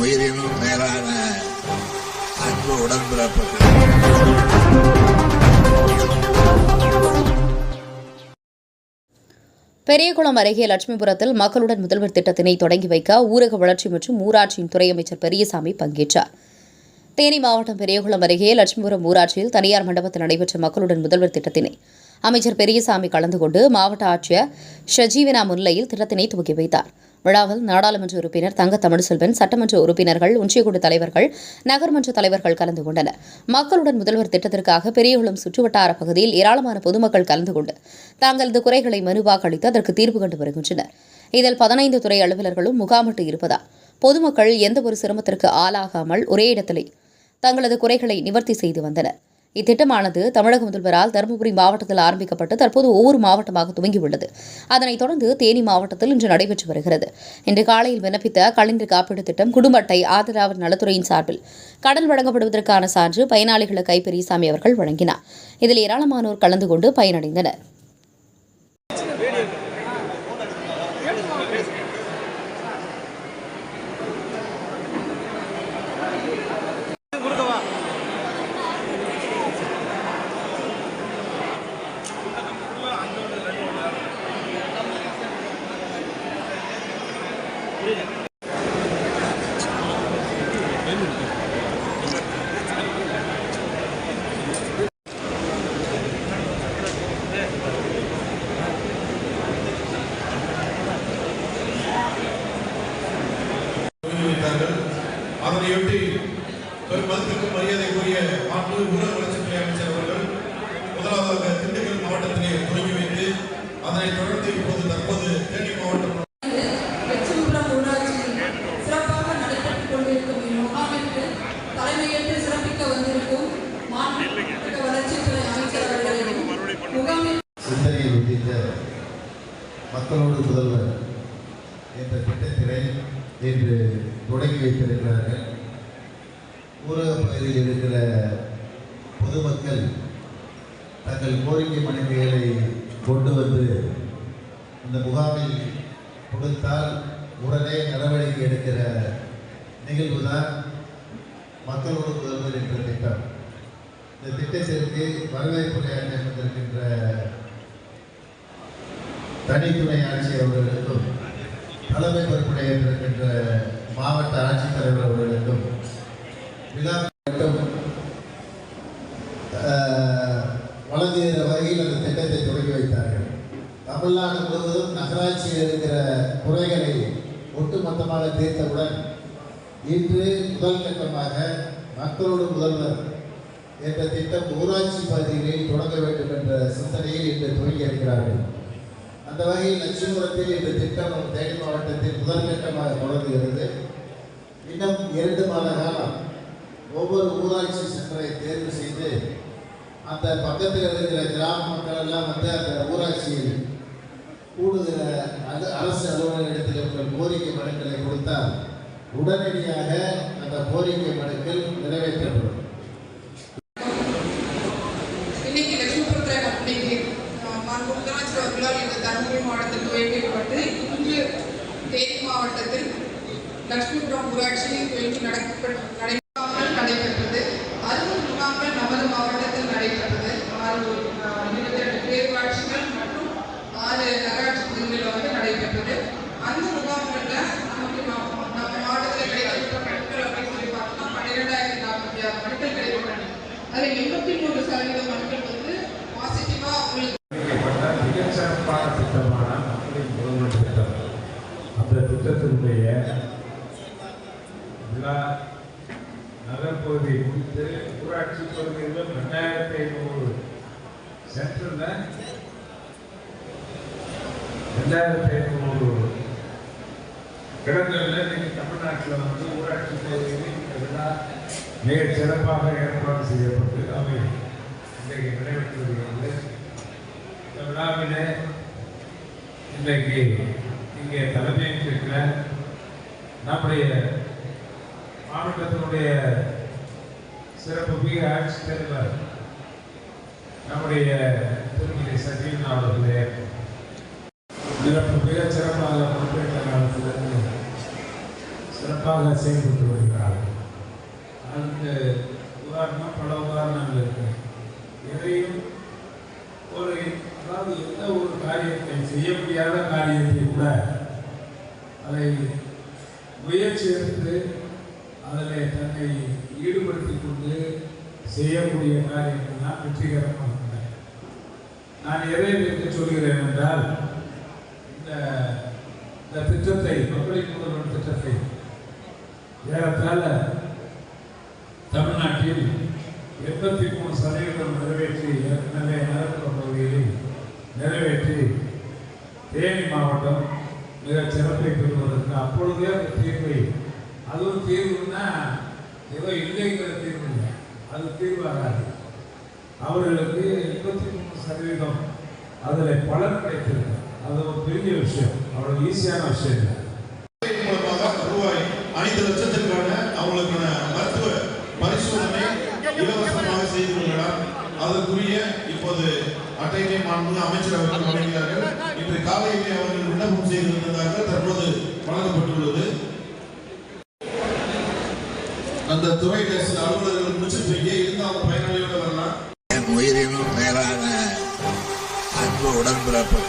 உயிரினும் மேலான அன்பு உடன்பிறப்புகள். பெரியகுளம் அருகே லட்சுமிபுரத்தில் மக்களுடன் முதல்வர் திட்டத்தினை தொடங்கி வைக்க ஊரக வளர்ச்சி மற்றும் ஊராட்சியின் துறை அமைச்சர் பெரியசாமி பங்கேற்றார். தேனி மாவட்டம் பெரியகுளம் அருகே லட்சுமிபுரம் ஊராட்சியில் தனியார் மண்டபத்தில் நடைபெற்ற மக்களுடன் முதல்வர் திட்டத்தினை அமைச்சர் பெரியசாமி கலந்து கொண்டு மாவட்ட ஆட்சியர் ஷஜீவனா முன்னிலையில் திட்டத்தினை துவக்கி வைத்தார். விழாவில் நாடாளுமன்ற உறுப்பினர் தங்க தமிழ்செல்வன் சட்டமன்ற உறுப்பினர்கள் ஒன்றியக்குழு தலைவர்கள் நகர்மன்ற தலைவர்கள் கலந்து கொண்டனர். மக்களுடன் முதல்வர் திட்டத்திற்காக பெரியகுளம் சுற்றுவட்டார பகுதியில் ஏராளமான பொதுமக்கள் கலந்து கொண்டு தங்களது குறைகளை மனுவாக அளித்து அதற்கு தீர்வு கண்டு வருகின்றனர். இதில் பதினைந்து துறை அலுவலர்களும் முகாமிட்டு இருப்பதால் பொதுமக்கள் எந்தவொரு சிரமத்திற்கு ஆளாகாமல் ஒரே இடத்திலே தங்களது குறைகளை நிவர்த்தி செய்து வந்தனர். இத்திட்டமானது தமிழக முதல்வரால் தருமபுரி மாவட்டத்தில் ஆரம்பிக்கப்பட்டு தற்போது ஒவ்வொரு மாவட்டமாக துவங்கியுள்ளது. அதனைத் தொடர்ந்து தேனி மாவட்டத்தில் இன்று நடைபெற்று வருகிறது. இன்று காலையில் விண்ணப்பித்த கலைஞர் காப்பீடு திட்டம் குடும்ப அட்டை ஆதரவு நலத்துறையின் சார்பில் கடன் வழங்கப்படுவதற்கான சான்று பயனாளிகளுக்கு கைப்பெரியசாமி அவர்கள் வழங்கினார். இதில் ஏராளமானோர் கலந்து கொண்டு பயனடைந்தனர் வைத்தார்கள் அதனையொட்டி பெருமதிப்பிற்கு மரியாதைக்குரிய மாற்று ஊரக வளர்ச்சித்துறை அமைச்சர் அவர்கள் முதலாவதாக திண்டுக்கல் மாவட்டத்திலே தொடங்கி வைத்து அதனைத் தொடர்ந்து இப்போது தற்போது தேனி மாவட்டம் வெற்றிபுரம் ஊராட்சியில் சிறப்பாக நடைபெற்றுக் கொண்டிருக்கும் இம்முகாமிற்கு தலைமையேற்று சிறப்பிக்க வந்திருக்கும் மாநில வளர்ச்சித்துறை அமைச்சர் அவர்களையும் முகாமில் சிந்தனையை விதித்த மக்களோடு முதல்வர் என்ற திட்டத்தினை இன்று தொடங்கி வைத்திருக்கிறார்கள். ஊரக பகுதியில் இருக்கிற பொதுமக்கள் தங்கள் கோரிக்கை மனைவிகளை கொண்டு வந்து இந்த முகாமில் கொடுத்தால் உடனே நடவடிக்கை எடுக்கிற நிகழ்வு தான் மக்களோடு முதல்வர் என்ற திட்டம். இந்த திட்டத்திற்கு வரவேற்புரையாற்ற வந்திருக்கின்ற தனித்துறை ஆட்சி அவர்களுக்கும் தலைமை பொறுப்புடையிருக்கின்ற மாவட்ட ஆட்சித்தலைவர் அவர்களுக்கும் விழா மட்டும் வழங்குகிற வகையில் அந்த திட்டத்தை தொடங்கி வைத்தார்கள். தமிழ்நாடு முழுவதும் நகராட்சியில் இருக்கிற குறைகளை ஒட்டுமொத்தமாக தீர்த்தவுடன் இன்று முதல் கட்டமாக மக்களோடு முதல்வர் என்ற திட்டம் ஊராட்சி பகுதிகளில் தொடங்க வேண்டும் என்ற சிந்தனையில் இன்று துவங்கி இருக்கிறார்கள். அந்த வகையில் லட்சுமரத்தில் இந்த திட்டம் தேனி மாவட்டத்தில் முதற்கட்டமாக தொடங்குகிறது. இன்னும் இரண்டு மாத காலம் ஒவ்வொரு ஊராட்சி சென்டரை தேர்வு செய்து அந்த பக்கத்தில் இருக்கிற கிராம மக்கள் எல்லாம் வந்து அந்த ஊராட்சியில் கூடுகிற அது அரசு அலுவலகத்தில் உங்கள் கோரிக்கை மனுக்களை கொடுத்தால் உடனடியாக அந்த கோரிக்கை மனுக்கள் நிறைவேற்றப்படும் இன்னைக்கு லட்சுமிபுரத்தில் இன்னைக்கு மாண்பு முதலமைச்சர் அவர்களால் இந்த தருமபுரி மாவட்டத்தில் துவக்கப்பட்டு இன்று தேனி மாவட்டத்தில் லட்சுமிபுரம் ஊராட்சியில் இன்று நடைபெறாமல் நடைபெற்றது. அறுபது முகாம்கள் நமது மாவட்டத்தில் நடைபெற்றது. ஆறு ஆஹ், இருபத்தெட்டு பேரூராட்சிகள் மற்றும் ஆறு நகராட்சி பகுதிகளில் வந்து நடைபெற்றது. அந்த முகாம்களில் நமக்கு நம்ம மாவட்டத்தில் கிடைக்கப்பட்ட மனுக்கள் அப்படின்னு சொல்லி பார்த்தோம்னா பன்னிரெண்டாயிரத்தி நாற்பத்தி ஆறு மனுக்கள் கிடைக்கப்பட்டன அதில் எண்பத்தி மூன்று சதவீத மனுக்கள் வந்து நகர்பகுதி முடித்து ஊராட்சி பகுதியில் ரெண்டாயிரத்தி ஐநூறு சென்டரில் ரெண்டாயிரத்தி ஐநூறு இடங்களில் இன்னைக்கு தமிழ்நாட்டில் வந்து ஊராட்சி பகுதியில் இந்த விழா சிறப்பாக ஏற்பாடு செய்யப்பட்டு அவை இன்றைக்கு நடைபெற்று வருகிறது இந்த விழாவிலே இன்றைக்கு இங்கே தலைமையேற்றிருக்கிற நம்முடைய மாவட்டத்தினுடைய சிறப்பு மிக ஆட்சித்தலைவர் நம்முடைய திருமதி சஜீவன் அவர்களே. சிறப்பு மிக சிறப்பாக பொறுப்பேற்ற காலத்திலிருந்து சிறப்பாக செயல்பட்டு வருகிறார். அதுக்கு உதாரணம் பல உதாரணங்கள் இருக்கு. தன்னை ஈடுபடுத்திக் கொண்டு செய்யக்கூடிய காரியங்கள் தான் வெற்றிகரமாக நான் எதை என்று சொல்கிறேன் என்றால் இந்த இந்த திட்டத்தை மக்களின் முதல்வர் திட்டத்தை ஏறத்தாழ தமிழ்நாட்டில் எண்பத்தி மூணு சதவீதம் நிறைவேற்றி ஏற்கனவே நகர்ப்புற பகுதிகளில் நிறைவேற்றி தேனி மாவட்டம் மிக சிறப்பை பெறுவதற்கு அப்பொழுதே அந்த தீர்வை அதுவும் தீர்வுன்னா ஏதோ இல்லைங்கிற தீர்வு இல்லை. அது தீர்வாகாது. அவர்களுக்கு இருபத்தி மூணு சதவீதம் அதில் பலன் கிடைத்திருக்கு அது ஒரு பெரிய விஷயம். அவ்வளோ ஈஸியான விஷயம் இல்லை மூலமாக ரூபாய் ஐந்து லட்சத்திற்கான அவங்களுக்கான மருத்துவ பரிசோதனை இலவசமாக செய்து கொள்ளலாம் அதற்குரிய இப்போது அட்டையை மாண்பு அமைச்சர் அவர்கள் வழங்கினார்கள். இன்று காலையிலே அவர்கள் விண்ணப்பம் செய்திருந்ததாக தற்போது வழங்கப்பட்டுள்ளது. அந்த துறையில சில அலுவலர்கள் முடிச்சிட்டு இருக்கே இருந்து அவங்க பயனாளியோட வரலாம். என் உயிரினும் மேலான அன்பு உடன்பிறப்பு